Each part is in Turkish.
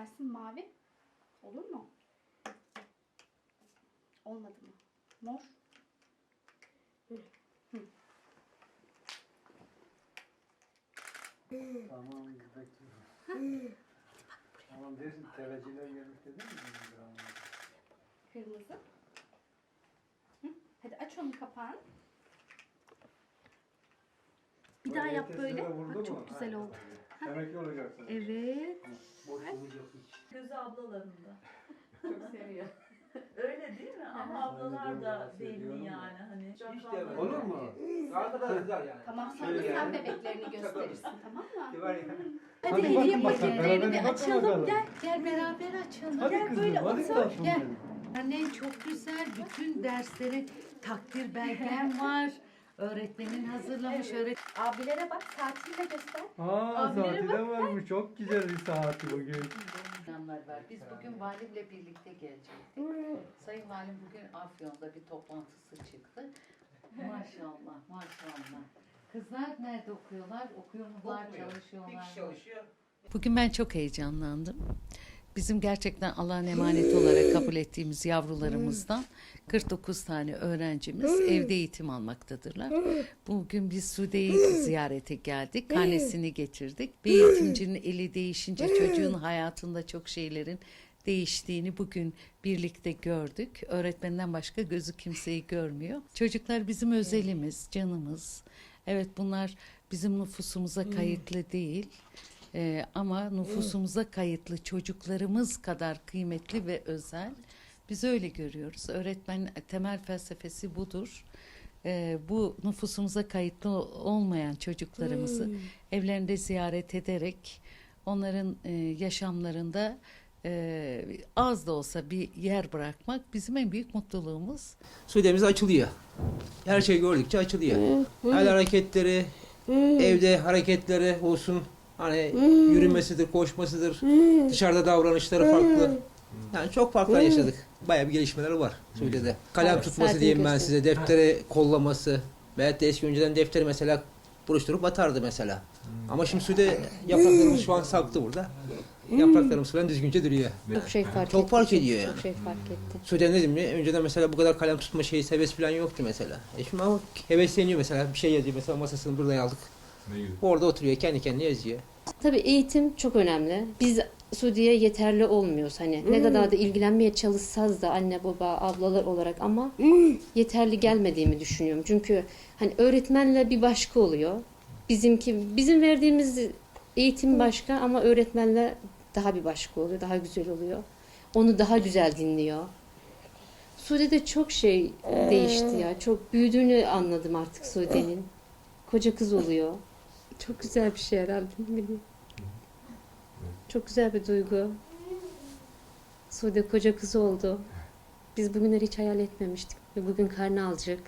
gelsin mavi. Olur mu? Olmadı mı? Mor. Tamam bekliyorum. Tamam dersin tereciler gelmiş dedin mi? Kırmızı. Hı? Hadi aç onun kapağını. Bir daha yap böyle. Bak çok güzel oldu. Emekli olacaksın. Evet. Boş olacak hiç. Gözü ablalarında. Çok seviyor. Öyle değil mi? Ama ablalar da belli yani hani. Demem. Olur mu? Daha kadar güzel yani. Tamam sonra Şöyle sen yani. bebeklerini gösterirsin tamam mı? Var ya. Hadi, Hadi hediye bakın bakalım, paketlerini beraber bir bakın açalım. bakalım. Gel gel beraber açalım. Hadi gel kızım, böyle otur. Gel. benim. Anne çok güzel. Bütün dersleri takdir belgem var. Öğretmenin hazırlamış. Öğret Abilere bak saatini de göster. Aa Abilere saati de varmış. Çok güzel bir saati bugün. Öğretmenler var. Biz bugün valimle birlikte gelecektik. Sayın Valim bugün Afyon'da bir toplantısı çıktı. Maşallah, maşallah. Kızlar nerede okuyorlar? Okuyor mular, Okumuyor. Bir çalışıyorlar kişi mı? çalışıyor. Bugün ben çok heyecanlandım. Bizim gerçekten Allah'ın emaneti olarak kabul ettiğimiz yavrularımızdan 49 tane öğrencimiz evde eğitim almaktadırlar. Bugün biz Sude'yi ziyarete geldik. Karnesini getirdik. Bir eğitimcinin eli değişince çocuğun hayatında çok şeylerin değiştiğini bugün birlikte gördük. Öğretmenden başka gözü kimseyi görmüyor. Çocuklar bizim özelimiz, canımız. Evet bunlar bizim nüfusumuza kayıtlı değil. Ee, ama nüfusumuza kayıtlı çocuklarımız kadar kıymetli ve özel. Biz öyle görüyoruz. Öğretmen temel felsefesi budur. Ee, bu nüfusumuza kayıtlı olmayan çocuklarımızı evlerinde ziyaret ederek onların e, yaşamlarında e, az da olsa bir yer bırakmak bizim en büyük mutluluğumuz. Suudemiz açılıyor. Her şey gördükçe açılıyor. El hareketleri, evde hareketleri olsun. Hani yürümesidir, koşmasıdır. Dışarıda davranışları farklı. Yani çok farklı yaşadık. Bayağı bir gelişmeler var Suudi'de. Kalem tutması diyeyim ben size, deftere kollaması. Veyahut da eski önceden defteri mesela buruşturup atardı mesela. Ama şimdi Suudi yapraklarımız şu an saktı burada. Yapraklarımız falan düzgünce duruyor. Çok şey fark Çok etti. fark ediyor yani. Çok şey fark etti. Suudi'de ne diyeyim? Önceden mesela bu kadar kalem tutma şeyi, heves falan yoktu mesela. E şimdi ama hevesleniyor mesela. Bir şey yazıyor mesela masasını buradan aldık. Orada oturuyor kendi kendine yazıyor. Tabii eğitim çok önemli. Biz Suudi'ye yeterli olmuyoruz hani. Ne kadar da ilgilenmeye çalışsaz da anne baba ablalar olarak ama yeterli gelmediğimi düşünüyorum. Çünkü hani öğretmenle bir başka oluyor. Bizimki bizim verdiğimiz eğitim başka ama öğretmenle daha bir başka oluyor. Daha güzel oluyor. Onu daha güzel dinliyor. Suudi'de çok şey değişti ya. Çok büyüdüğünü anladım artık Suudi'nin. Koca kız oluyor. Çok güzel bir şey herhalde. ne bileyim. Çok güzel bir duygu. Sude koca kız oldu. Biz bugünleri hiç hayal etmemiştik. Ve bugün karnı alacak.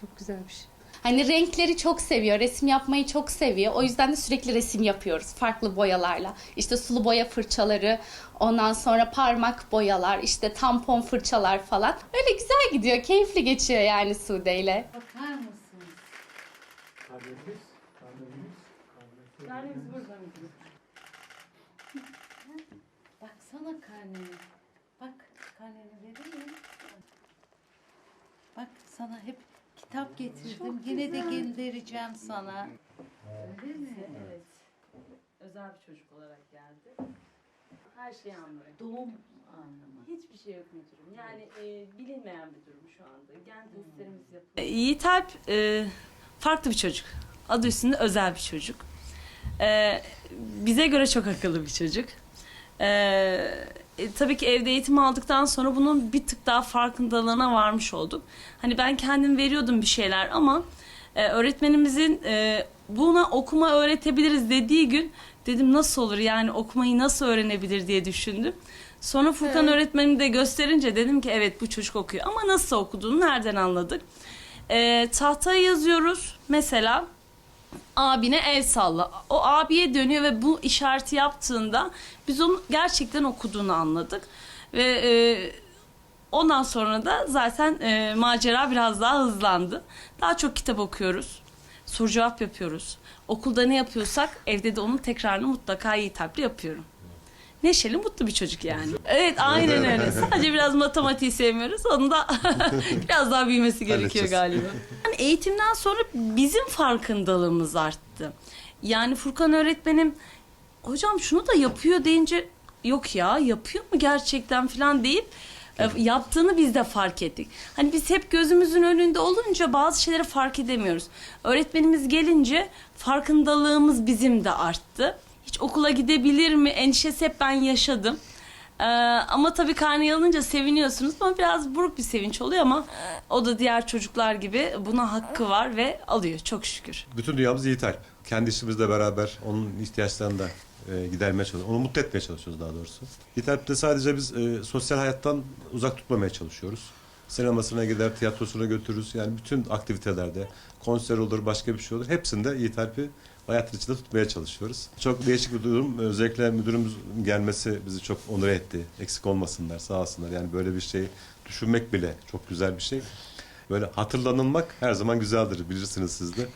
Çok güzel bir şey. Hani renkleri çok seviyor, resim yapmayı çok seviyor. O yüzden de sürekli resim yapıyoruz farklı boyalarla. İşte sulu boya fırçaları, ondan sonra parmak boyalar, işte tampon fırçalar falan. Öyle güzel gidiyor, keyifli geçiyor yani Sude ile. Bakar mısınız? Kardeşiz. Kardeşiz. Karnemiz burada mı? Baksana karneni. Bak karneni vereyim. Bak sana hep kitap getirdim. Yine de göndereceğim sana. Öyle mi? Evet. Özel bir çocuk olarak geldi. Her şeyi anlıyor. Doğum anlamı. Hiçbir şey yok müdürüm. Yani e, bilinmeyen bir durum şu anda. Gen testlerimiz yapılıyor. Yiğit Alp e, farklı bir çocuk. Adı üstünde özel bir çocuk. E, bize göre çok akıllı bir çocuk. E, e, tabii ki evde eğitim aldıktan sonra bunun bir tık daha farkındalığına varmış olduk. Hani ben kendim veriyordum bir şeyler ama e, öğretmenimizin e, buna okuma öğretebiliriz dediği gün dedim nasıl olur yani okumayı nasıl öğrenebilir diye düşündüm. Sonra Furkan öğretmenim de gösterince dedim ki evet bu çocuk okuyor ama nasıl okuduğunu nereden anladık? E, tahtaya yazıyoruz mesela abine el salla. O abiye dönüyor ve bu işareti yaptığında biz onun gerçekten okuduğunu anladık. Ve e, ondan sonra da zaten e, macera biraz daha hızlandı. Daha çok kitap okuyoruz. Soru cevap yapıyoruz. Okulda ne yapıyorsak evde de onun tekrarını mutlaka iyi yapıyorum. Neşeli, mutlu bir çocuk yani. Evet, aynen öyle. Sadece biraz matematiği sevmiyoruz. Onun da biraz daha büyümesi gerekiyor galiba. Yani eğitimden sonra bizim farkındalığımız arttı. Yani Furkan öğretmenim hocam şunu da yapıyor deyince yok ya yapıyor mu gerçekten falan deyip e, yaptığını biz de fark ettik. Hani biz hep gözümüzün önünde olunca bazı şeyleri fark edemiyoruz. Öğretmenimiz gelince farkındalığımız bizim de arttı. Hiç okula gidebilir mi endişesi hep ben yaşadım. Ee, ama tabii karneyi alınca seviniyorsunuz ama biraz buruk bir sevinç oluyor ama o da diğer çocuklar gibi buna hakkı var ve alıyor çok şükür. Bütün dünyamız Yiğit Alp. Kendi işimizle beraber onun ihtiyaçlarını da e, gidermeye çalışıyoruz. Onu mutlu etmeye çalışıyoruz daha doğrusu. Yiğit Alp'te sadece biz e, sosyal hayattan uzak tutmamaya çalışıyoruz. Sinemasına gider, tiyatrosuna götürürüz. Yani bütün aktivitelerde, konser olur, başka bir şey olur. Hepsinde Yiğit Alp'i hayatın içinde tutmaya çalışıyoruz. Çok değişik bir durum. Özellikle müdürümüz gelmesi bizi çok onur etti. Eksik olmasınlar, sağ olsunlar. Yani böyle bir şey düşünmek bile çok güzel bir şey. Böyle hatırlanılmak her zaman güzeldir bilirsiniz siz de.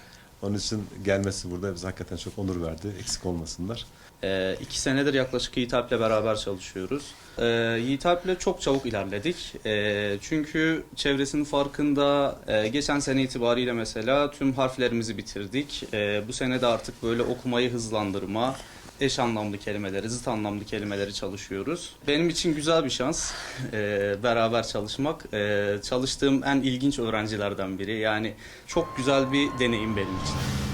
Onun için gelmesi burada bize hakikaten çok onur verdi. Eksik olmasınlar. Ee, iki senedir yaklaşık Yiğit Alp'le beraber çalışıyoruz. Ee, Yiğit Alp'le çok çabuk ilerledik. Ee, çünkü çevresinin farkında e, geçen sene itibariyle mesela tüm harflerimizi bitirdik. Ee, bu sene de artık böyle okumayı hızlandırma, eş anlamlı kelimeleri, zıt anlamlı kelimeleri çalışıyoruz. Benim için güzel bir şans ee, beraber çalışmak. Ee, çalıştığım en ilginç öğrencilerden biri. Yani çok güzel bir deneyim benim için.